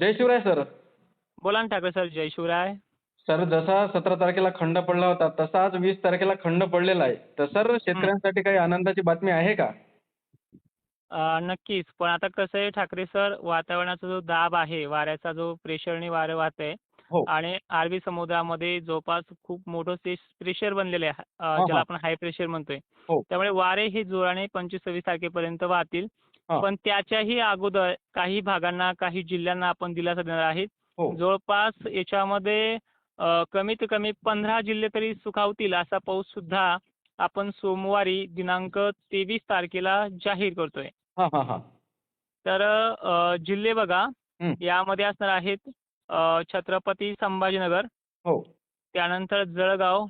जय Shivray sir. बोला ना Thackeray sir जय शिवराय सर जसा सतरा तारखेला खंड पडला होता तसा आज वीस तारखेला खंड पडलेला आहे. तर सर शेतकऱ्यांसाठी काही आनंदाची बातमी आहे का? नक्कीच. पण आता कसं आहे ठाकरे सर वातावरणाचा जो दाब आहे वाऱ्याचा जो प्रेशरने वारं वाहतंय हो. आणि अरबी समुद्रामध्ये जवळपास खूप मोठं ते प्रेशर बनलेले आहे अं, हा. ज्याला आपण हाय प्रेशर म्हणतोय हो. त्यामुळे वारे हे जोराने पंचवीस सव्वीस तारखेपर्यंत वाहतील हा. पण त्याच्याही अगोदर काही भागांना काही जिल्ह्यांना आपण दिलासा देणार आहेत हो जवळपास याच्यामध्ये अं, कमीत कमी पंधरा जिल्हे तरी सुखावतील असा पाऊस सुद्धा आपण सोमवारी दिनांक तेवीस तारखेला जाहीर करतोय हा हा हा तर अ, जिल्हे बघा हं. यामध्ये असणार आहेत छत्रपती संभाजीनगर. हो. त्यानंतर जळगाव.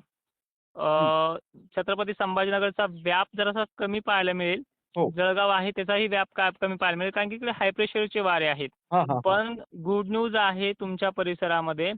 अ, छत्रपती संभाजीनगरचा व्याप जरासा कमी पाहायला मिळेल हो. जळगाव आहे त्याचाही व्याप का कमी पाहायला मिळेल? कारण की इकडे हाय प्रेशरचे वारे आहेत. हा हा हा. पण गुड न्यूज आहे तुमच्या परिसरामध्ये.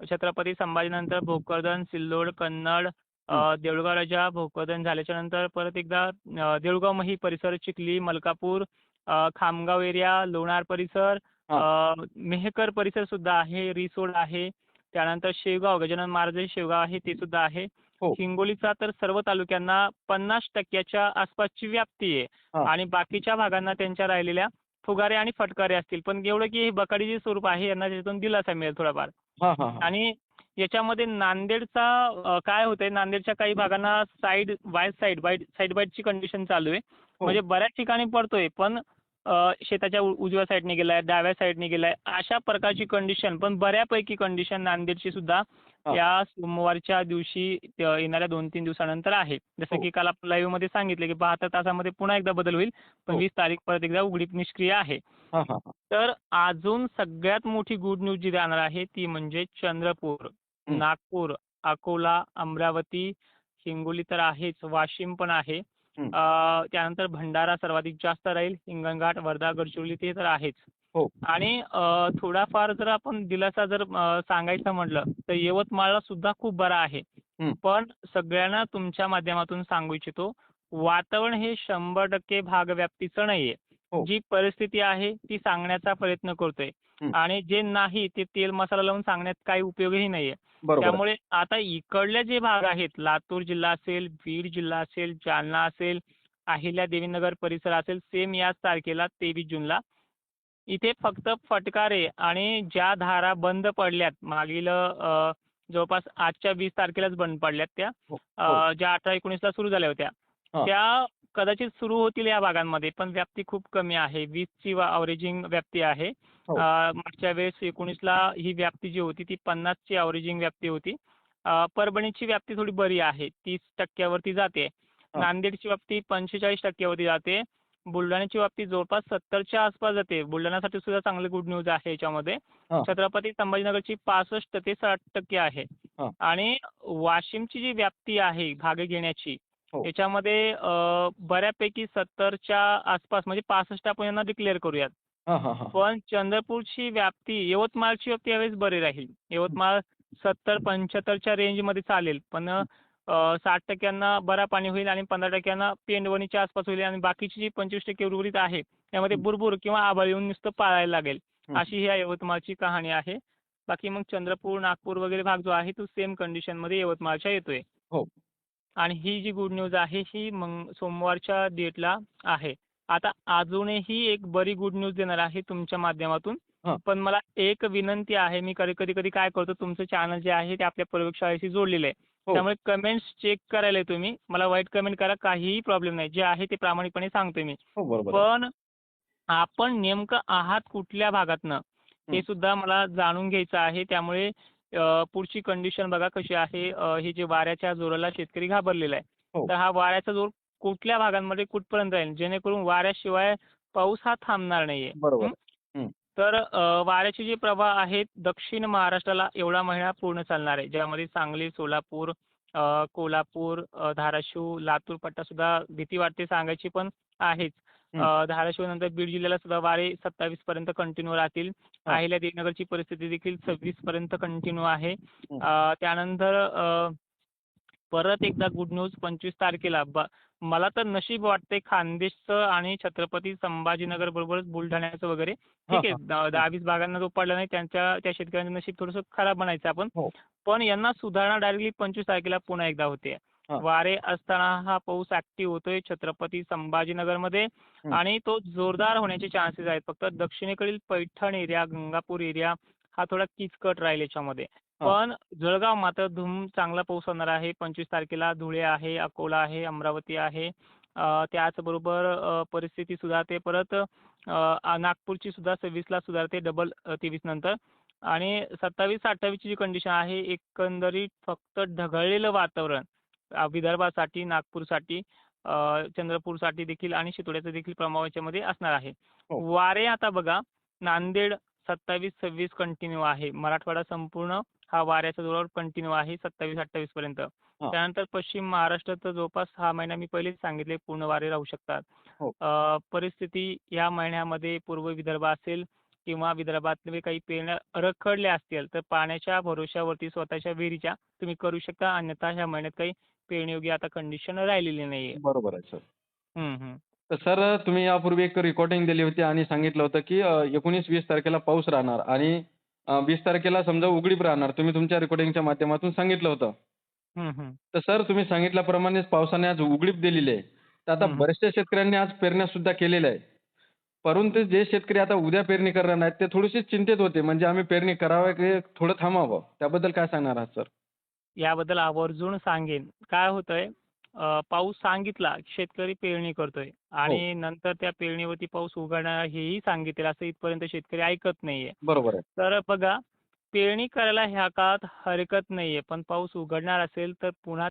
छत्रपती संभाजीनंतर भोकरदन सिल्लोड कन्नड अ, देऊळगाव राजा भोकरदन झाल्याच्यानंतर परत एकदा अ, देऊळगाव मही परिसर चिखली मलकापूर अ, खामगाव एरिया लोणार परिसर मेहकर परिसर सुद्धा आहे रिसोड आहे त्यानंतर शेवगाव गजानन महाराज शेवगाव आहे ते सुद्धा आहे हो. हिंगोलीचा तर सर्व तालुक्यांना पन्नास टक्क्याच्या आसपासची व्याप्ती आहे. आणि बाकीच्या भागांना त्यांच्या राहिलेल्या फुगारे आणि फटकारे असतील पण एवढं की हे बकाडी जे स्वरूप आहे यांना त्याच्यातून दिलासा मिळेल थोडाफार आणि याच्यामध्ये नांदेडचा काय होतंय नांदेडच्या काही भागांना साईड वाईट साईड वाईट साईड कंडिशन चालू आहे हो. म्हणजे बऱ्याच ठिकाणी पडतोय पण शेताच्या उजव्या साईडने गेलाय डाव्या साईडने गेलाय अशा प्रकारची कंडिशन पण बऱ्यापैकी कंडिशन नांदेडची सुद्धा. या सोमवारच्या दिवशी येणाऱ्या दोन तीन दिवसानंतर आहे जसं हो. की काल आपण लाईव्हमध्ये सांगितलं की बहात्तर तासामध्ये पुन्हा एकदा बदल होईल पण हो. वीस तारीख परत एकदा उघडीप निष्क्रिय आहे तर अजून सगळ्यात मोठी गुड न्यूज जी राहणार आहे ती म्हणजे चंद्रपूर. नागपूर अकोला अमरावती हिंगोली तर आहेच वाशिम पण आहे त्यानंतर भंडारा सर्वाधिक जास्त राहील हिंगणघाट वर्धा गडचिरोली ते तर आहेच हो आणि थोडाफार जर आपण दिलासा जर सांगायचं म्हटलं तर यवतमाळला सुद्धा खूप बरा आहे. पण सगळ्यांना तुमच्या माध्यमातून सांगू इच्छितो वातावरण हे शंभर टक्के भागव्याप्तीचं नाहीये. जी परिस्थिती आहे ती सांगण्याचा प्रयत्न करतोय हं. आणि जे नाही ते तेल मसाला लावून सांगण्यात काही उपयोगही नाहीये. त्यामुळे आता इकडले जे भाग आहेत लातूर जिल्हा असेल बीड जिल्हा असेल जालना असेल अहिल्या देवीनगर परिसर असेल सेम याच तारखेला तेवीस जूनला इथे फक्त फटकारे आणि ज्या धारा बंद पडल्यात मागील जवळपास आजच्या वीस तारखेलाच बंद पडल्यात त्या हो, हो. ज्या अठरा एकोणीसला सुरू झाल्या होत्या हा. त्या कदाचित सुरू होतील या भागांमध्ये पण व्याप्ती खूप कमी आहे वीसची अवरेजिंग व्याप्ती आहे हो. मागच्या वेळेस एकोणीसला ही व्याप्ती जी होती ती पन्नासची अवरेजिंग व्याप्ती होती परभणीची व्याप्ती थोडी बरी आहे तीस टक्क्यावरती जाते. नांदेडची व्याप्ती पंचेचाळीस टक्क्यावरती जाते बुलढाण्याची व्याप्ती जवळपास सत्तरच्या आसपास जाते बुलढाण्यासाठी सुद्धा चांगली गुड न्यूज आहे याच्यामध्ये. छत्रपती संभाजीनगरची पासष्ट ते साठ टक्के आहे. आणि वाशिमची जी व्याप्ती आहे भाग घेण्याची हो. याच्यामध्ये अ, बऱ्यापैकी सत्तरच्या आसपास म्हणजे पासष्ट आपण यांना डिक्लेअर करूयात. हा हा हा पण चंद्रपूरची व्याप्ती यवतमाळची व्याप्ती यावेळेस बरी राहील. यवतमाळ सत्तर पंच्याहत्तरच्या रेंजमध्ये चालेल. पण साठ टक्क्यांना बरा पाणी होईल आणि पंधरा टक्क्यांना पेंडवणीच्या आसपास होईल आणि बाकीची जी पंचवीस टक्के उर्वरित आहे त्यामध्ये हं. बुरबुर किंवा आभाळ येऊन नुसतं पाळायला लागेल. हं. अशी ह्या यवतमाळची कहाणी आहे. बाकी मग चंद्रपूर नागपूर वगैरे भाग जो आहे तो सेम कंडिशनमध्ये यवतमाळच्या येतोय. हो. आणि ही जी गुड न्यूज आहे ही मग सोमवारच्या डेटला आहे आता अजूनही एक बरी गुड न्यूज देणार आहे तुमच्या माध्यमातून हा. पण मला एक विनंती आहे मी कधी कधी कधी काय करतो तुमचं चॅनल जे आहे ते आपल्या प्रयोगशाळेशी जोडलेलं आहे हो. त्यामुळे कमेंट्स चेक करायला तुम्ही मला वाईट कमेंट करा काहीही प्रॉब्लेम नाही जे आहे ते प्रामाणिकपणे सांगतोय मी हो बरोबर आहे. पण आपण नेमकं आहात कुठल्या भागातनं हे. सुद्धा मला जाणून घ्यायचं आहे त्यामुळे पुढची कंडिशन बघा कशी आहे. हे जे वाऱ्याच्या जोराला शेतकरी घाबरलेला आहे. हो. तर हा वाऱ्याचा जोर कुठल्या भागांमध्ये कुठपर्यंत राहील जेणेकरून वाऱ्याशिवाय पाऊस हा थांबणार नाहीये. बरोबर. तर वाऱ्याचे जे प्रवाह आहेत दक्षिण महाराष्ट्राला एवढा महिना पूर्ण चालणार आहे. ज्यामध्ये सांगली सोलापूर कोल्हापूर धाराशिव लातूर पट्टा सुद्धा भीती वाटते सांगायची पण आहेच. धाराशिव नंतर बीड जिल्ह्याला सुद्धा वारे सत्तावीस पर्यंत कंटिन्यू राहतील. अहिल्या देवीनगरची परिस्थिती देखील सव्वीस पर्यंत कंटिन्यू आहे. त्यानंतर परत एकदा गुड न्यूज पंचवीस तारखेला मला तर नशीब वाटते खानदेशचं आणि छत्रपती संभाजीनगर बरोबरच बुलढाण्याचं वगैरे. ठीक आहे दहा वीस भागांना जो पडला नाही त्यांच्या त्या शेतकऱ्यांचं नशीब थोडंसं खराब म्हणायचं आपण. हो. पण यांना सुधारणा डायरेक्टली पंचवीस तारखेला पुन्हा एकदा होते. वारे असताना हा पाऊस ऍक्टिव्ह होतोय छत्रपती संभाजीनगरमध्ये. आणि तो जोरदार होण्याचे चान्सेस आहेत. फक्त दक्षिणेकडील पैठण एरिया गंगापूर एरिया हा थोडा किचकट राहील याच्यामध्ये. पण जळगाव मात्र धूम चांगला पाऊस होणार आहे. पंचवीस तारखेला धुळे आहे अकोला आहे अमरावती आहे. त्याचबरोबर परिस्थिती सुधारते. परत नागपूरची सुद्धा सव्वीसला सुधारते डबल तेवीस नंतर. आणि सत्तावीस अठ्ठावीसची जी कंडिशन आहे एकंदरीत फक्त ढगाळलेलं वातावरण. विदर्भासाठी नागपूरसाठी चंद्रपूरसाठी देखील आणि शितोड्याचं देखील प्रभाव याच्यामध्ये असणार आहे. हो. वारे आता बघा नांदेड सत्तावीस सव्वीस कंटिन्यू आहे. मराठवाडा संपूर्ण हा वाऱ्याच्या जोरावर कंटिन्यू आहे सत्तावीस अठ्ठावीस पर्यंत. त्यानंतर पश्चिम महाराष्ट्रात जवळपास हा महिना मी पहिलेच सांगितले पूर्ण वारे राहू शकतात. हो. परिस्थिती या महिन्यामध्ये पूर्व विदर्भ असेल किंवा विदर्भातले काही पेरण्या रखडल्या असतील तर पाण्याच्या भरोश्यावरती स्वतःच्या विहिरीच्या तुम्ही करू शकता. अन्यथा ह्या महिन्यात काही पेरण्यायोग्य आता कंडिशन राहिलेली नाहीये. बरोबर आहे सर हम्म, हम्म. तर सर तुम्ही यापूर्वी एक रेकॉर्डिंग दिली होती आणि सांगितलं होतं की एकोणीस वीस तारखेला पाऊस राहणार आणि वीस तारखेला समजा उघडीप राहणार. तुम्ही तुमच्या रेकॉर्डिंगच्या माध्यमातून सांगितलं होतं. तर सर तुम्ही सांगितल्याप्रमाणेच पावसाने आज उघडीप दिलेली आहे. तर आता. बऱ्याचशा शेतकऱ्यांनी आज पेरण्या सुद्धा केलेल्या आहे परंतु जे शेतकरी आता उद्या पेरणी करणार आहेत ते थोडेसे चिंतित होते. म्हणजे आम्ही पेरणी करावं की थोडं थांबावं? त्याबद्दल काय सांगणार आहात सर याबद्दल आवर्जून सांगेन. काय होतंय अं, पाऊस सांगितला शेतकरी पेरणी करतोय आणि नंतर त्या पेरणीवरती पाऊस उघडणार हेही सांगितलं असं इथपर्यंत शेतकरी ऐकत नाहीये. बरोबर आहे. तर बघा पेरणी करायला ह्या काळात हरकत नाहीये पण पाऊस उघडणार असेल तर पुन्हा